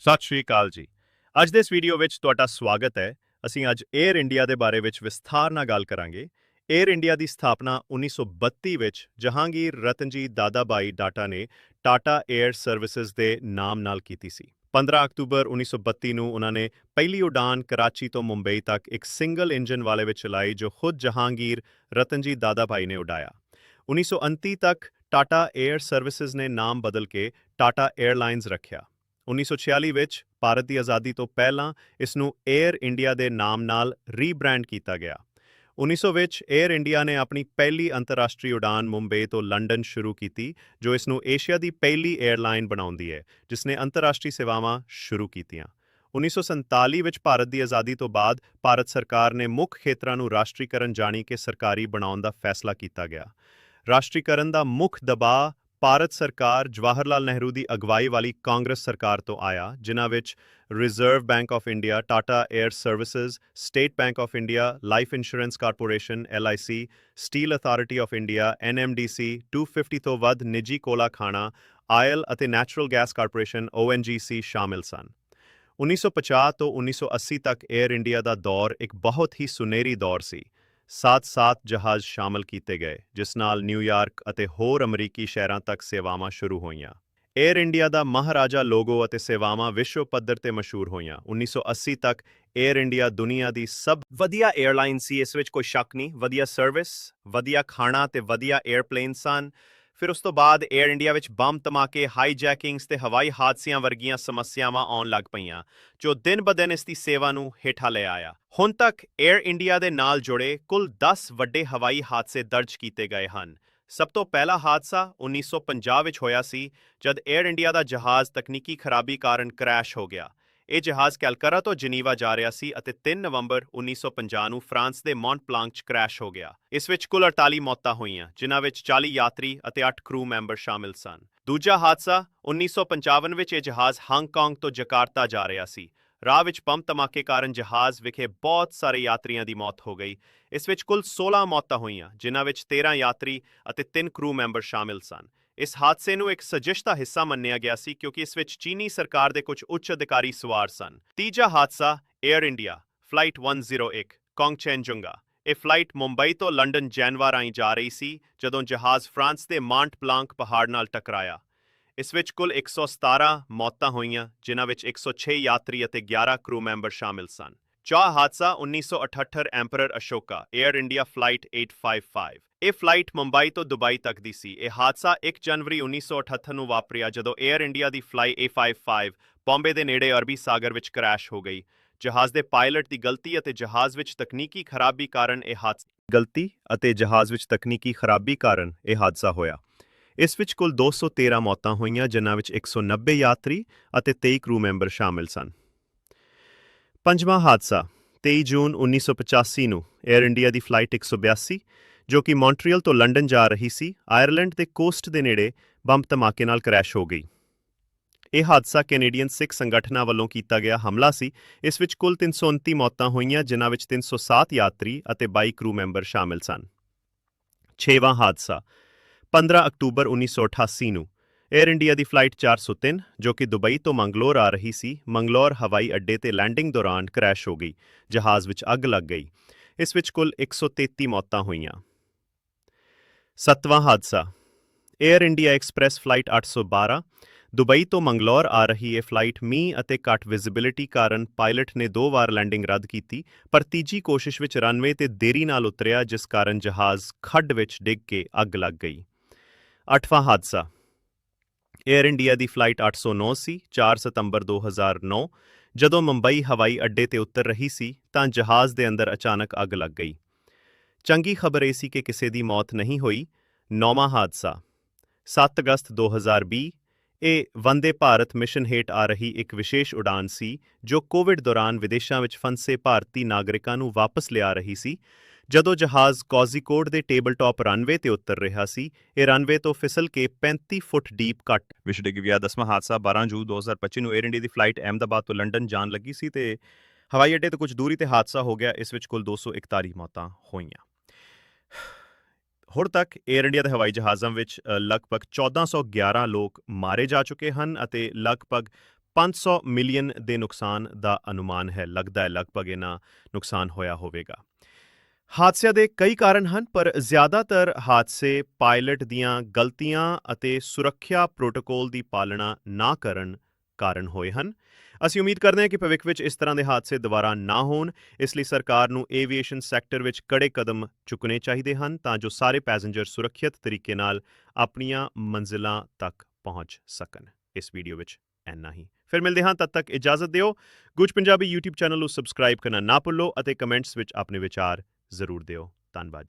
ਸਤਿ ਸ਼੍ਰੀ ਅਕਾਲ ਜੀ। ਅੱਜ ਦੇ ਇਸ ਵੀਡੀਓ ਵਿੱਚ ਤੁਹਾਡਾ ਸਵਾਗਤ ਹੈ। ਅਸੀਂ ਅੱਜ 에ਅਰ ਇੰਡੀਆ ਦੇ ਬਾਰੇ ਵਿੱਚ ਵਿਸਥਾਰ ਨਾਲ ਗੱਲ ਕਰਾਂਗੇ। 에ਅਰ ਇੰਡੀਆ ਦੀ ਸਥਾਪਨਾ 1932 ਵਿੱਚ ਜਹਾਂਗੀਰ ਰਤਨਜੀਤ ਦਾਦਾਬਾਈ ਡਾਟਾ ਨੇ ਟਾਟਾ 에ਅਰ ਸਰਵਿਸਿਜ਼ ਦੇ ਨਾਮ ਨਾਲ ਕੀਤੀ ਸੀ। 15 ਅਕਤੂਬਰ 1932 ਨੂੰ ਉਹਨਾਂ ਨੇ ਪਹਿਲੀ ਉਡਾਨ ਕਰਾਚੀ ਤੋਂ ਮੁੰਬਈ ਤੱਕ ਇੱਕ ਸਿੰਗਲ ਇੰਜਨ ਵਾਲੇ ਵਿੱਚ ਚਲਾਈ ਜੋ ਖੁਦ ਜਹਾਂਗੀਰ ਰਤਨਜੀਤ ਦਾਦਾਬਾਈ ਨੇ ਉਡਾਇਆ। 1929 ਤੱਕ ਟਾਟਾ 에ਅਰ ਸਰਵਿਸਿਜ਼ ਨੇ ਨਾਮ ਬਦਲ ਕੇ ਟਾਟਾ 에ਅਰਲਾਈਨਸ ਰੱਖਿਆ। 1946 ਵਿੱਚ ਭਾਰਤ ਦੀ ਆਜ਼ਾਦੀ ਤੋਂ ਪਹਿਲਾਂ ਇਸ ਨੂੰ 에ਅਰ ਇੰਡੀਆ ਦੇ ਨਾਮ ਨਾਲ ਰੀਬ੍ਰਾਂਡ ਕੀਤਾ ਗਿਆ। 1900 ਵਿੱਚ 에ਅਰ ਇੰਡੀਆ ਨੇ ਆਪਣੀ ਪਹਿਲੀ ਅੰਤਰਰਾਸ਼ਟਰੀ ਉਡਾਨ ਮੁੰਬਈ ਤੋਂ ਲੰਡਨ ਸ਼ੁਰੂ ਕੀਤੀ, ਜੋ ਇਸ ਨੂੰ ਏਸ਼ੀਆ ਦੀ ਪਹਿਲੀ 에ਅਰਲਾਈਨ ਬਣਾਉਂਦੀ ਹੈ ਜਿਸ ਨੇ ਅੰਤਰਰਾਸ਼ਟਰੀ ਸੇਵਾਵਾਂ ਸ਼ੁਰੂ ਕੀਤੀਆਂ। 1947 ਵਿੱਚ ਭਾਰਤ ਦੀ ਆਜ਼ਾਦੀ ਤੋਂ ਬਾਅਦ ਭਾਰਤ ਸਰਕਾਰ ਨੇ ਮੁੱਖ ਖੇਤਰਾਂ ਨੂੰ ਰਾਸ਼ਟਰੀਕਰਨ ਜਾਣੀ ਕਿ ਸਰਕਾਰੀ ਬਣਾਉਣ ਦਾ ਫੈਸਲਾ ਕੀਤਾ ਗਿਆ। ਰਾਸ਼ਟਰੀਕਰਨ ਦਾ ਮੁੱਖ ਦਬਾਅ ਭਾਰਤ ਸਰਕਾਰ ਜਵਾਹਰ ਲਾਲ ਨਹਿਰੂ ਦੀ ਅਗਵਾਈ ਵਾਲੀ ਕਾਂਗਰਸ ਸਰਕਾਰ ਤੋਂ ਆਇਆ, ਜਿਨ੍ਹਾਂ ਵਿੱਚ reserve bank of India Tata air services state bank of India life insurance corporation LIC steel authority of India NMDC 250 ਤੋਂ ਵੱਧ ਨਿੱਜੀ ਕੋਲਾ ਖਾਣਾ, ਆਇਲ ਅਤੇ ਨੈਚੁਰਲ ਗੈਸ ਕਾਰਪੋਰੇਸ਼ਨ ONGC ਸ਼ਾਮਿਲ ਸਨ। 1950 ਤੋਂ 1980 ਤੱਕ 에ਅਰ ਇੰਡੀਆ ਦਾ ਦੌਰ ਇੱਕ ਬਹੁਤ ਹੀ ਸੁਨਹਿਰੀ ਦੌਰ ਸੀ। 7-7 ਜਹਾਜ਼ ਸ਼ਾਮਲ ਕੀਤੇ ਗਏ, ਜਿਸ ਨਾਲ ਨਿਊਯਾਰਕ ਅਤੇ ਹੋਰ ਅਮਰੀਕੀ ਸ਼ਹਿਰਾਂ ਤੱਕ ਸੇਵਾਵਾਂ ਸ਼ੁਰੂ ਹੋਈਆਂ। 에ਅਰ ਇੰਡੀਆ ਦਾ ਮਹਾਰਾਜਾ ਲੋਗੋ ਅਤੇ ਸੇਵਾਵਾਂ ਵਿਸ਼ਵ ਪੱਧਰ ਤੇ ਮਸ਼ਹੂਰ ਹੋਈਆਂ। 1980 ਤੱਕ 에ਅਰ ਇੰਡੀਆ ਦੁਨੀਆ ਦੀ ਸਭ ਵਧੀਆ 에ਅਰਲਾਈਨ ਸੀ, ਇਸ ਵਿੱਚ ਕੋਈ ਸ਼ੱਕ ਨਹੀਂ। ਵਧੀਆ ਸਰਵਿਸ, ਵਧੀਆ ਖਾਣਾ ਤੇ ਵਧੀਆ 에ਅਰਪਲੇਨ ਸਨ। ਫਿਰ ਉਸ ਤੋਂ ਬਾਅਦ 에ਅਰ ਇੰਡੀਆ ਵਿੱਚ ਬੰਮ ਧਮਾਕੇ ਹਾਈਜੈਕਿੰਗਸ ਤੇ ਹਵਾਈ ਹਾਦਸਿਆਂ ਵਰਗੀਆਂ ਸਮੱਸਿਆਵਾਂ ਆਉਣ ਲੱਗ ਪਈਆਂ, ਜੋ ਦਿਨ ਬਦਨ ਇਸ ਦੀ ਸੇਵਾ ਨੂੰ ਹੇਠਾਂ ਲੈ ਆਇਆ। ਹੁਣ ਤੱਕ 에ਅਰ ਇੰਡੀਆ ਦੇ ਨਾਲ ਜੁੜੇ ਕੁੱਲ 10 ਵੱਡੇ ਹਵਾਈ ਹਾਦਸੇ ਦਰਜ ਕੀਤੇ ਗਏ ਹਨ। ਸਭ ਤੋਂ ਪਹਿਲਾ ਹਾਦਸਾ 1950 ਵਿੱਚ ਹੋਇਆ ਸੀ, ਜਦ 에ਅਰ ਇੰਡੀਆ ਦਾ ਜਹਾਜ਼ ਤਕਨੀਕੀ ਖਰਾਬੀ ਕਾਰਨ ਕ੍ਰੈਸ਼ ਹੋ ਗਿਆ। ਇਹ ਜਹਾਜ਼ ਕੈਲਕਰਾ ਤੋਂ ਜਨੀਵਾ ਜਾ ਰਿਹਾ ਸੀ ਅਤੇ 3 ਨਵੰਬਰ 1950 ਨੂੰ ਫਰਾਂਸ ਦੇ ਮੌਂਟ ਪਲਾਂਕ 'ਚ ਕ੍ਰੈਸ਼ ਹੋ ਗਿਆ। ਇਸ ਵਿੱਚ ਕੁੱਲ 48 ਮੌਤਾਂ ਹੋਈਆਂ, ਜਿਨ੍ਹਾਂ ਵਿੱਚ 40 ਯਾਤਰੀ ਅਤੇ 8 ਕਰੂ ਮੈਂਬਰ ਸ਼ਾਮਿਲ ਸਨ। ਦੂਜਾ ਹਾਦਸਾ 1955 ਵਿੱਚ ਇਹ ਜਹਾਜ਼ ਹਾਂਗਕਾਂਗ ਤੋਂ ਜਕਾਰਤਾ ਜਾ ਰਿਹਾ ਸੀ। ਰਾਹ ਵਿੱਚ ਬੰਬ ਧਮਾਕੇ ਕਾਰਨ ਜਹਾਜ਼ ਵਿਖੇ ਬਹੁਤ ਸਾਰੇ ਯਾਤਰੀਆਂ ਦੀ ਮੌਤ ਹੋ ਗਈ। ਇਸ ਵਿੱਚ ਕੁੱਲ 16 ਮੌਤਾਂ ਹੋਈਆਂ, ਜਿਨ੍ਹਾਂ ਵਿੱਚ 13 ਯਾਤਰੀ ਅਤੇ 3 ਕਰੂ ਮੈਂਬਰ ਸ਼ਾਮਿਲ ਸਨ। ਇਸ ਹਾਦਸੇ ਨੂੰ ਇੱਕ ਸਜਿਸ਼ ਦਾ ਹਿੱਸਾ ਮੰਨਿਆ ਗਿਆ ਸੀ ਕਿਉਂਕਿ ਇਸ ਵਿੱਚ ਚੀਨੀ ਸਰਕਾਰ ਦੇ ਕੁਝ ਉੱਚ ਅਧਿਕਾਰੀ ਸਵਾਰ ਸਨ। ਤੀਜਾ ਹਾਦਸਾ 에ਅਰ ਇੰਡੀਆ ਫਲਾਈਟ 101 ਕੌਂਗਚੈਨਜੁੰਗਾ ਇਹ ਫਲਾਈਟ ਮੁੰਬਈ ਤੋਂ ਲੰਡਨ, ਜੈਨਵਾ ਰਾਹੀਂ ਜਾ ਰਹੀ ਸੀ, ਜਦੋਂ ਜਹਾਜ਼ ਫਰਾਂਸ ਦੇ ਮਾਂਟ ਪਲਾਂਕ ਪਹਾੜ ਨਾਲ ਟਕਰਾਇਆ। ਇਸ ਵਿੱਚ ਕੁੱਲ 117 ਮੌਤਾਂ ਹੋਈਆਂ, ਜਿਨ੍ਹਾਂ ਵਿੱਚ 106 ਯਾਤਰੀ ਅਤੇ 11 ਕਰੂ ਮੈਂਬਰ ਸ਼ਾਮਿਲ ਸਨ। ਚੌਥਾ ਹਾਦਸਾ 1978 emperor Ashoka air India flight 855 ਇਹ ਫਲਾਈਟ ਮੁੰਬਈ ਤੋਂ ਦੁਬਈ ਤੱਕ ਦੀ ਸੀ। ਇਹ ਹਾਦਸਾ 1 ਜਨਵਰੀ 1978 ਨੂੰ ਵਾਪਰਿਆ ਜਦੋਂ 에ਅਰ ਇੰਡੀਆ ਦੀ ਫਲਾਈ A55 ਬੰਬੇ ਦੇ ਨੇੜੇ ਅਰਬੀ ਸਾਗਰ ਵਿੱਚ ਕ੍ਰੈਸ਼ ਹੋ ਗਈ। ਜਹਾਜ਼ ਦੇ ਪਾਇਲਟ ਦੀ ਗਲਤੀ ਅਤੇ ਜਹਾਜ਼ ਵਿੱਚ ਤਕਨੀਕੀ ਖਰਾਬੀ ਕਾਰਨ ਇਹ ਹਾਦਸਾ ਗਲਤੀ ਅਤੇ ਜਹਾਜ਼ ਵਿੱਚ ਤਕਨੀਕੀ ਖਰਾਬੀ ਕਾਰਨ ਇਹ ਹਾਦਸਾ ਹੋਇਆ। ਇਸ ਵਿੱਚ ਕੁੱਲ 213 ਮੌਤਾਂ ਹੋਈਆਂ, ਜਿਨ੍ਹਾਂ ਵਿੱਚ 190 ਯਾਤਰੀ ਅਤੇ 23 ਕਰੂ ਮੈਂਬਰ ਸ਼ਾਮਿਲ ਸਨ। ਪੰਜਵਾਂ ਹਾਦਸਾ 23 ਜੂਨ 1985 ਨੂੰ 에ਅਰ ਇੰਡੀਆ ਦੀ ਫਲਾਈਟ 182 ਜੋ ਕਿ ਮੌਂਟਰੀਅਲ ਤੋਂ ਲੰਡਨ ਜਾ ਰਹੀ ਸੀ ਆਇਰਲੈਂਡ ਦੇ ਕੋਸਟ ਦੇ ਨੇੜੇ ਬੰਬ ਧਮਾਕੇ ਨਾਲ ਕ੍ਰੈਸ਼ ਹੋ ਗਈ। ਇਹ ਹਾਦਸਾ ਕੈਨੇਡੀਅਨ ਸਿੱਖ ਸੰਗਠਨਾਂ ਵੱਲੋਂ ਕੀਤਾ ਗਿਆ ਹਮਲਾ ਸੀ। ਇਸ ਵਿੱਚ ਕੁੱਲ 329 ਮੌਤਾਂ ਹੋਈਆਂ, ਜਿਨ੍ਹਾਂ ਵਿੱਚ 307 ਯਾਤਰੀ ਅਤੇ 22 ਕਰੂ ਮੈਂਬਰ ਸ਼ਾਮਿਲ ਸਨ। ਛੇਵਾਂ ਹਾਦਸਾ 15 ਅਕਤੂਬਰ 1988 ਨੂੰ 에ਅਰ ਇੰਡੀਆ ਦੀ ਫਲਾਈਟ 403 ਜੋ ਕਿ ਦੁਬਈ ਤੋਂ ਮੰਗਲੌਰ ਆ ਰਹੀ ਸੀ, ਮੰਗਲੌਰ ਹਵਾਈ ਅੱਡੇ ਤੇ ਲੈਂਡਿੰਗ ਦੌਰਾਨ ਕ੍ਰੈਸ਼ ਹੋ ਗਈ, ਜਹਾਜ਼ ਵਿੱਚ ਅੱਗ ਲੱਗ ਗਈ। ਇਸ ਵਿੱਚ ਕੁੱਲ 133 ਮੌਤਾਂ ਹੋਈਆਂ। ਸੱਤਵਾਂ ਹਾਦਸਾ। Air India express flight 812 Dubai ਤੋਂ ਮੰਗਲੌਰ ਆ ਰਹੀ ਇਹ ਫਲਾਈਟ ਮੀਂਹ ਅਤੇ ਘੱਟ ਵਿਜ਼ਿਬਿਲਿਟੀ ਕਾਰਨ ਪਾਇਲਟ ਨੇ ਦੋ ਵਾਰ ਲੈਂਡਿੰਗ ਰੱਦ ਕੀਤੀ, ਪਰ ਤੀਜੀ ਕੋਸ਼ਿਸ਼ ਵਿੱਚ ਰਨਵੇ ਤੇ ਦੇਰੀ ਨਾਲ ਉਤਰਿਆ, ਜਿਸ ਕਾਰਨ ਜਹਾਜ਼ ਖੱਡ ਵਿੱਚ ਡਿੱਗ ਕੇ ਅੱਗ ਲੱਗ ਗਈ। ਅੱਠਵਾਂ ਹਾਦਸਾ। 에ਅਰ ਇੰਡੀਆ ਦੀ ਫਲਾਈਟ 809 ਸੀ 4 ਸਤੰਬਰ 2009 ਜਦੋਂ ਮੁੰਬਈ ਹਵਾਈ ਅੱਡੇ ਤੇ ਉਤਰ ਰਹੀ ਸੀ, ਤਾਂ ਜਹਾਜ਼ ਦੇ ਅੰਦਰ ਅਚਾਨਕ ਅੱਗ ਲੱਗ ਗਈ। ਚੰਗੀ ਖਬਰ ਇਹ ਸੀ ਕਿ ਕਿਸੇ ਦੀ ਮੌਤ ਨਹੀਂ ਹੋਈ, ਨੌਵਾਂ ਹਾਦਸਾ। 7 ਅਗਸਤ 2020 ਇਹ ਵੰਦੇ ਭਾਰਤ ਮਿਸ਼ਨ ਹੇਠ ਆ ਰਹੀ ਇੱਕ ਵਿਸ਼ੇਸ਼ ਉਡਾਨ ਸੀ, ਜੋ ਕੋਵਿਡ ਦੌਰਾਨ ਵਿਦੇਸ਼ਾਂ ਵਿੱਚ ਫੰਸੇ ਭਾਰਤੀ ਨਾਗਰਿਕਾਂ ਨੂੰ ਵਾਪਸ ਲਿਆ ਰਹੀ ਸੀ ਜਦੋਂ ਜਹਾਜ਼ ਕੋਜ਼ੀਕੋਡ ਦੇ ਟੇਬਲ ਟਾਪ ਰਨਵੇ ਤੇ ਉਤਰ ਰਿਹਾ ਸੀ ਇਹ ਰਨਵੇ ਤੋਂ ਫਿਸਲ ਕੇ 35 ਫੁੱਟ ਡੀਪ ਕੱਟ ਵਿਸ਼ ਡਿੱਗ ਗਿਆ ਦਸਵਾਂ ਹਾਦਸਾ 12 ਜੂਨ 2025 ਨੂੰ 에ਅਰ ਇੰਡੀਆ ਦੀ ਫਲਾਈਟ ਅਹਿਮਦਾਬਾਦ ਤੋਂ ਲੰਡਨ ਜਾਣ ਲੱਗੀ ਸੀ ਤੇ ਹਵਾਈ ਅੱਡੇ ਤੋਂ ਕੁਝ ਦੂਰੀ ਤੇ ਹਾਦਸਾ ਹੋ ਗਿਆ ਇਸ ਵਿੱਚ ਕੁੱਲ 241 ਮੌਤਾਂ ਹੋਈਆਂ। ਹੁਣ ਤੱਕ 에ਅਰ ਇੰਡੀਆ ਦੇ ਹਵਾਈ ਜਹਾਜ਼ਾਂ ਵਿੱਚ ਅ, ਲਗਭਗ 1411 ਲੋਕ ਮਾਰੇ ਜਾ ਚੁੱਕੇ ਹਨ ਅਤੇ ਲਗਭਗ 500 ਮਿਲੀਅਨ ਦੇ ਨੁਕਸਾਨ ਦਾ ਅਨੁਮਾਨ ਹੈ ਲੱਗਦਾ ਹੈ ਲਗਭਗ ਇਹਨਾਂ ਨੁਕਸਾਨ ਹੋਇਆ ਹੋਵੇਗਾ। ਹਾਦਸਿਆਂ ਦੇ ਕਈ ਕਾਰਨ ਹਨ, ਪਰ ਜ਼ਿਆਦਾਤਰ ਹਾਦਸੇ ਪਾਇਲਟ ਦੀਆਂ ਗਲਤੀਆਂ ਅਤੇ ਸੁਰੱਖਿਆ ਪ੍ਰੋਟੋਕੋਲ ਦੀ ਪਾਲਣਾ ਨਾ ਕਰਨ ਕਾਰਨ ਹੋਏ ਹਨ। ਅਸੀਂ ਉਮੀਦ ਕਰਦੇ ਹਾਂ ਕਿ ਭਵਿੱਖ ਵਿੱਚ ਇਸ ਤਰ੍ਹਾਂ ਦੇ ਹਾਦਸੇ ਦੁਬਾਰਾ ਨਾ ਹੋਣ। ਇਸ ਲਈ ਸਰਕਾਰ ਨੂੰ ਏਵੀਏਸ਼ਨ ਸੈਕਟਰ ਵਿੱਚ ਕੜੇ ਕਦਮ ਚੁੱਕਣੇ ਚਾਹੀਦੇ ਹਨ ਤਾਂ ਜੋ ਸਾਰੇ ਪੈਸੇਂਜਰ ਸੁਰੱਖਿਅਤ ਤਰੀਕੇ ਨਾਲ ਆਪਣੀਆਂ ਮੰਜ਼ਿਲਾਂ ਤੱਕ ਪਹੁੰਚ ਸਕਣ। ਇਸ ਵੀਡੀਓ ਵਿੱਚ ਇੰਨਾ ਹੀ। ਫਿਰ ਮਿਲਦੇ ਹਾਂ, ਤਦ ਤੱਕ ਇਜਾਜ਼ਤ ਦਿਓ। ਗੁੱਜ ਪੰਜਾਬੀ YouTube ਚੈਨਲ ਨੂੰ ਸਬਸਕ੍ਰਾਈਬ ਕਰਨਾ ਨਾ ਭੁੱਲੋ ਅਤੇ ਕਮੈਂਟਸ ਵਿੱਚ ਆਪਣੇ ਵਿਚਾਰ ਜ਼ਰੂਰ ਦਿਓ। ਧੰਨਵਾਦ